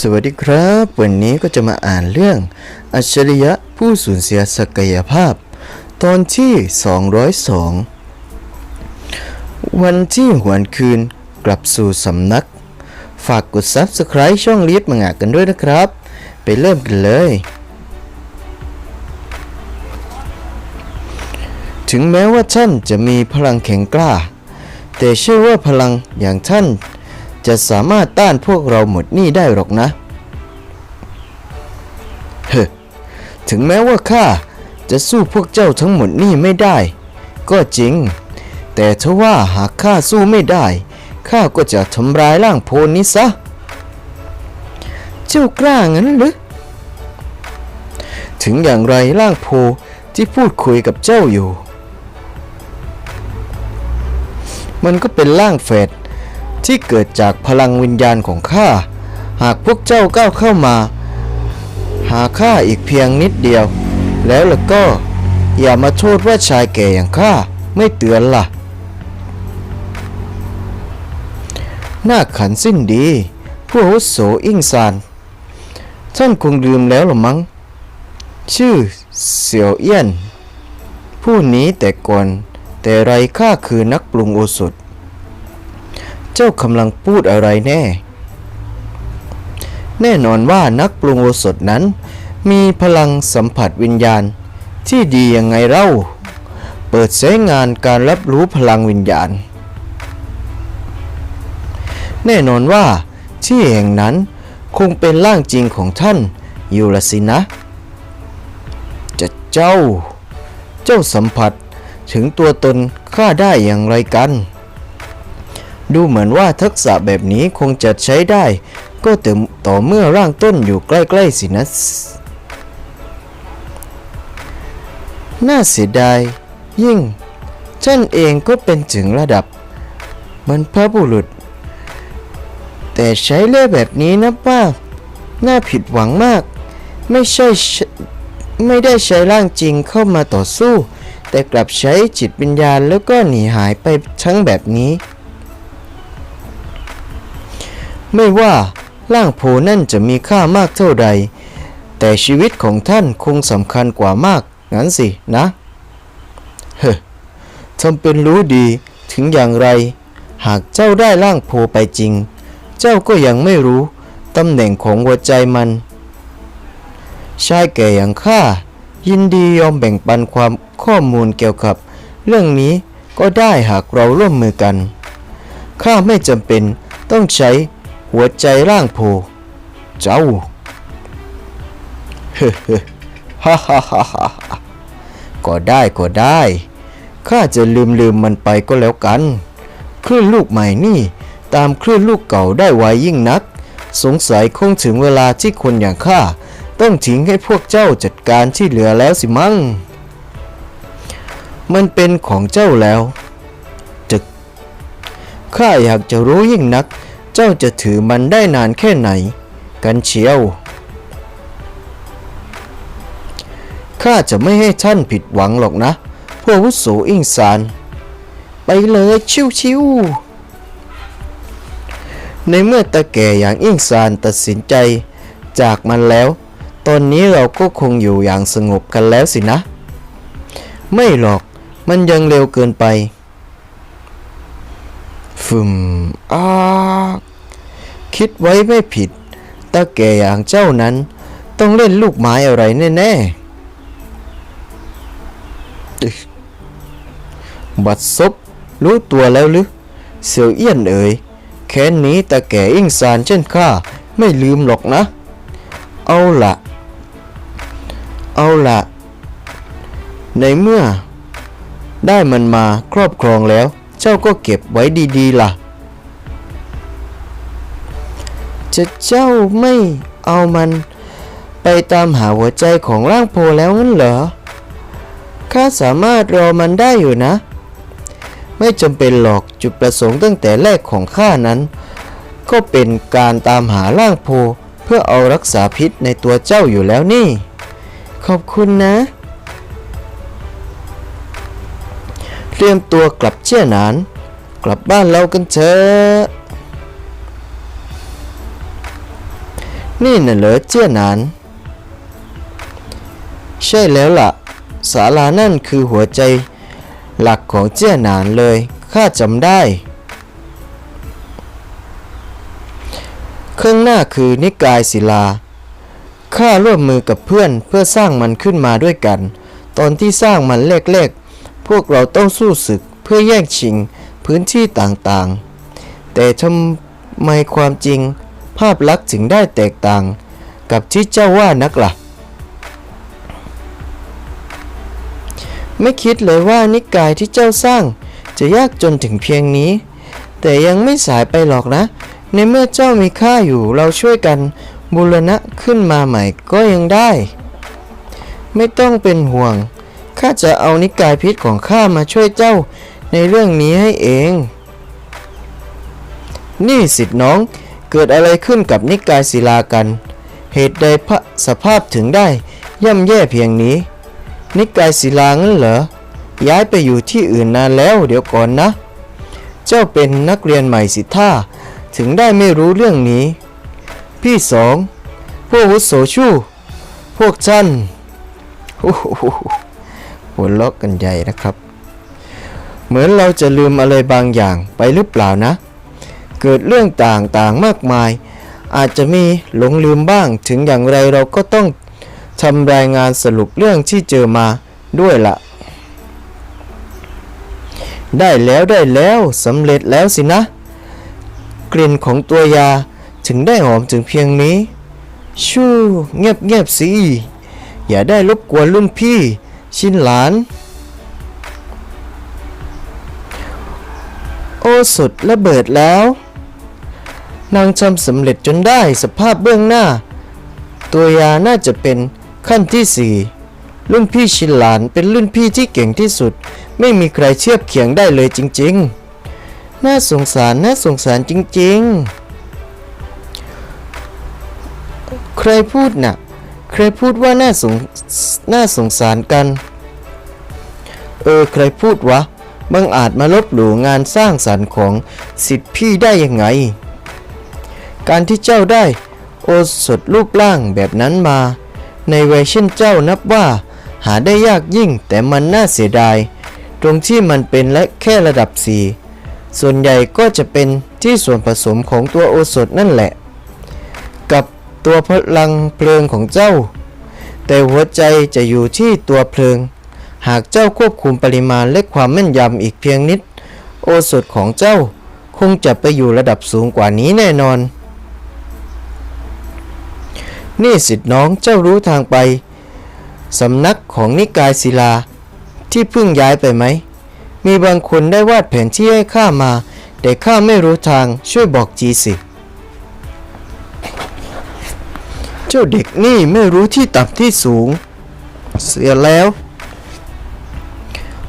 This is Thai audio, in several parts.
สวัสดีครับ วันนี้ก็จะมาอ่านเรื่อง อัจฉริยะผู้สูญเสียศักยภาพ ตอนที่ 202 วันที่หวนคืนกลับสู่สำนัก ฝากกด Subscribe ช่องลีดมังงะกันด้วยนะครับ ไปเริ่มกันเลย ถึงแม้ว่าท่านจะมีพลังแข็งกล้า แต่เชื่อว่าพลังอย่างท่าน จะสามารถต้านพวกเราหมดหนี้ได้หรอกนะเฮ้อถึงแม้ว่าข้าจะสู้พวกเจ้าทั้งหมดนี่ไม่ได้ ก็จริง แต่ทว่าหากข้าสู้ไม่ได้ข้าก็จะทำลายร่างโพนี้ซะ เจ้ากล้างั้นหรือ ถึงอย่างไรร่างโพที่พูดคุยกับเจ้าอยู่ มันก็เป็นร่างเฟด ที่เกิดจากพลังวิญญาณของข้า หากพวกเจ้าก้าวเข้ามา หาข้าอีกเพียงนิดเดียว แล้วล่ะก็อย่ามาโทษว่าชายแก่อย่างข้าไม่เตือนล่ะ หน้าขันสิ้นดี ผู้หุโสอิงซาน ท่านคงลืมแล้วหรือมั้ง ชื่อเสี่ยวเอี้ยน ผู้นี้แต่ก่อนแต่ไรข้าคือนักปรุงโอสถ เจ้ากำลังพูดอะไรแน่ แน่นอนว่านักปรุงโอสถนั้น มีพลังสัมผัสวิญญาณ ที่ดียังไงเล่า เปิดใช้งานการรับรู้พลังวิญญาณ แน่นอนว่าที่แห่งนั้นคงเป็นร่างจริงของท่านอยู่ละสินะจะเจ้า เจ้าสัมผัสถึงตัวตนข้าได้อย่างไรกัน ดูเหมือนว่าทักษะแบบนี้คงจะใช้ได้ ก็แต่ต่อเมื่อร่างต้นอยู่ใกล้ๆสินะ น่าเสียดาย ยิ่งท่านเองก็เป็นถึงระดับ มันพระบุรุษ แต่ใช้เล่แบบนี้นะป้าน่าผิดหวังมาก ไม่ใช่ไม่ได้ใช้ร่างจริงเข้ามาต่อสู้ แต่กลับใช้จิตวิญญาณแล้วก็หนีหายไปทั้งแบบนี้ ไม่ว่าร่างโพนั่นจะมีค่ามากเท่าใด แต่ชีวิตของท่านคงสำคัญกว่ามาก งั้นสินะ เฮ้ทำเป็นรู้ดีถึงอย่างไร หากเจ้าได้ร่างโพไปจริง เจ้าก็ยังไม่รู้ตำแหน่งของหัวใจมัน ชายแก่อย่างข้ายินดียอมแบ่งปันความข้อมูลเกี่ยวกับ เรื่องนี้ก็ได้หากเราร่วมมือกัน ข้าไม่จำเป็นต้องใช้ หัวใจร่างโพ เจ้าเฮ้ฮ่าฮ่าฮ่าฮ่าก็ได้ก็ได้ข้าจะลืมลืมมันไปก็แล้วกัน คลื่นลูกใหม่นี่ ตามคลื่นลูกเก่าได้ไวยิ่งนัก สงสัยคงถึงเวลาที่คนอย่างข้าต้องทิ้งให้พวกเจ้าจัดการที่เหลือแล้วสิมั้ง มันเป็นของเจ้าแล้ว จึก ข้าอยากจะรู้ยิ่งนัก เจ้าจะถือมันได้นานแค่ไหน กันเชียว ข้าจะไม่ให้ท่านผิดหวังหรอกนะ พวกวุโสอิงสาร ไปเลยชิวๆ ในเมื่อตาแก่อย่างอิงสารตัดสินใจจากมันแล้ว ตอนนี้เราก็คงอยู่อย่างสงบกันแล้วสินะ ไม่หรอก มันยังเร็วเกินไปฟึมอ้า คิดไว้ไม่ผิดตาแก่อย่างเจ้านั้น ต้องเล่นลูกไม้อะไรแน่ๆ บัดซบรู้ตัวแล้วหรือ เสี่ยวเอี้ยนเอ๋ยแค้นนี้ตาแก่อิงซานเช่นข้าไม่ลืมหรอกนะ เอาละเอาละในเมื่อได้มันมาครอบครองแล้ว เจ้าก็เก็บไว้ดีๆล่ะ จะเจ้าไม่เอามันไปตามหาหัวใจของร่างโพแล้วงั้นเหรอ ข้าสามารถรอมันได้อยู่นะ ไม่จำเป็นหรอกจุดประสงค์ตั้งแต่แรกของข้านั้น ก็เป็นการตามหาร่างโพเพื่อเอารักษาพิษในตัวเจ้าอยู่แล้วนี่ ขอบคุณนะ เตรียมตัวกลับเชี่ยนาน กลับบ้านเรากันเถอะ นี่น่ะเหรอเจี้ยหนาน ใช่แล้วล่ะ ศาลานั่นคือหัวใจหลักของเจี้ยหนานเลย ข้าจำได้ข้างหน้าคือนิกายศิลา ข้าร่วมมือกับเพื่อนเพื่อสร้างมันขึ้นมาด้วยกัน ตอนที่สร้างมันแรกๆ พวกเราต้องสู้ศึกเพื่อแย่งชิงพื้นที่ต่างๆ แต่ทำไมความจริง ภาพลักษณ์ถึงได้แตกต่างกับที่เจ้าว่านักล่ะ ไม่คิดเลยว่านิกายที่เจ้าสร้างจะยากจนถึงเพียงนี้ แต่ยังไม่สายไปหรอกนะ ในเมื่อเจ้ามีค่าอยู่เราช่วยกันบูรณะขึ้นมาใหม่ก็ยังได้ ไม่ต้องเป็นห่วง ข้าจะเอานิกายพิษของข้ามาช่วยเจ้าในเรื่องนี้ให้เอง นี่สิทธิ์น้อง เกิดอะไรขึ้นกับนิกายศิลากัน เหตุใดพระสภาพถึงได้ย่ำแย่เพียงนี้ นิกายศิลางั้นเหรอ ย้ายไปอยู่ที่อื่นนานแล้วเดี๋ยวก่อนนะ เจ้าเป็นนักเรียนใหม่สิท่าถึงได้ไม่รู้เรื่องนี้ พี่สอง พวกวุโสชู่พวกท่านโอ้โหหัวล็อกกันใหญ่นะครับ เหมือนเราจะลืมอะไรบางอย่างไปหรือเปล่านะ เกิดเรื่องต่างๆมากมาย อาจจะมีหลงลืมบ้าง ถึงอย่างไรเราก็ต้องทำรายงานสรุปเรื่องที่เจอมาด้วยละได้แล้วได้แล้วสำเร็จแล้วสินะ กลิ่นของตัวยาถึงได้หอมถึงเพียงนี้ ชูเงียบเงียบสิอย่าได้รบกวนรุ่นพี่ ชินหลาน โอ้สุดระเบิดแล้ว นางทำสำเร็จจนได้สภาพเบื้องหน้า ตัวยาน่าจะเป็นขั้นที่สี่รุ่นพี่ชินหลานเป็นรุ่นพี่ที่เก่งที่สุด ไม่มีใครเทียบเคียงได้เลยจริง ๆ น่าสงสารน่าสงสารจริง ๆ ใครพูดน่ะใครพูดว่าน่าสงน่าสงสารกัน เออใครพูดวะบังอาจมาลบหลู่งานสร้างสรรค์ของสิทธิพี่ได้ยังไง การที่เจ้าได้ โอสถรูปร่างแบบนั้นมา ในวัยเช่นเจ้านับว่า หาได้ยากยิ่งแต่มันน่าเสียดาย ตรงที่มันเป็นและแค่ระดับสี่ส่วนใหญ่ก็จะเป็นที่ส่วนผสมของตัวโอสถนั่นแหละ กับตัวพลังเพลิงของเจ้า แต่หัวใจจะอยู่ที่ตัวเพลิง หากเจ้าควบคุมปริมาณและความแม่นยำอีกเพียงนิด โอสถของเจ้าคงจะไปอยู่ระดับสูงกว่านี้แน่นอน นี่สิทธิน้องเจ้ารู้ทางไปสำนักของนิกายศิลา ที่เพิ่งย้ายไปไหม มีบางคนได้วาดแผนที่ให้ข้ามา แต่ข้าไม่รู้ทางช่วยบอกจีสิ เจ้าเด็กนี่ไม่รู้ที่ต่ำที่สูง เสียแล้ว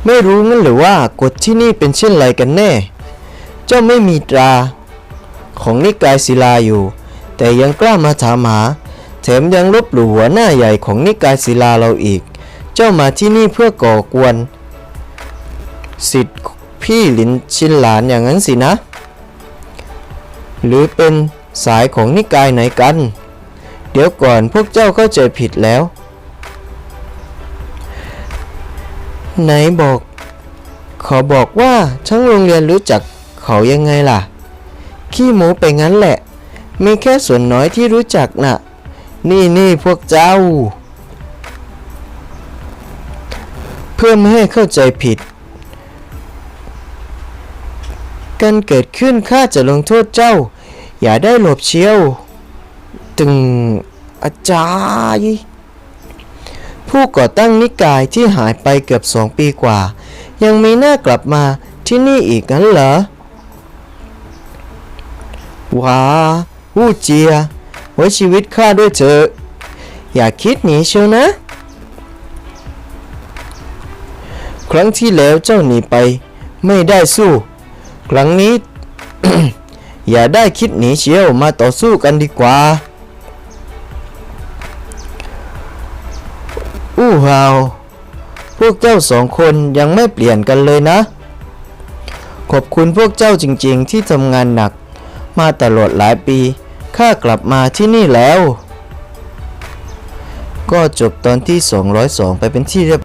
ไม่รู้งั้นหรือว่ากฎที่นี่เป็นเช่นไรกันแน่ เจ้าไม่มีตรา ของนิกายศิลาอยู่ แต่ยังกล้ามาถามหา แถมยังลบหลู่หัวหน้าใหญ่ของนิกายศิลาเราอีก เจ้ามาที่นี่เพื่อก่อกวนสิทธิ์พี่หลินชินหลานอย่างนั้นสินะ หรือเป็นสายของนิกายไหนกัน เดี๋ยวก่อนพวกเจ้าเข้าใจผิดแล้ว ไหนบอก ขอบอกว่าทั้งโรงเรียนรู้จักเขายังไงล่ะ ขี้หมูไปงั้นแหละ มีแค่ส่วนน้อยที่รู้จักน่ะ นี่นี่พวกเจ้า เพื่อไม่ให้เข้าใจผิด การเกิดขึ้นข้าจะลงโทษเจ้า อย่าได้หลบเชียวตึงอาจารย์ผู้ก่อตั้งนิกายที่หายไปเกือบสองปีกว่า ยังมีหน้ากลับมาที่นี่อีกงั้นเหรอว้าวูเจีย ไว้ชีวิตข้าด้วยเถอะ อย่าคิดหนีเชียวนะ ครั้งที่แล้วเจ้าหนีไป ไม่ได้สู้ ครั้งนี้ อย่าได้คิดหนีเชียวมาต่อสู้กันดีกว่าอู้ฮาวพวกเจ้าสองคนยังไม่เปลี่ยนกันเลยนะ ขอบคุณพวกเจ้าจริงๆที่ทำงานหนัก มาตลอดหลายปี ข้ากลับมาที่นี่แล้ว ก็จบตอนที่ 202 ไปเป็นที่เรียบ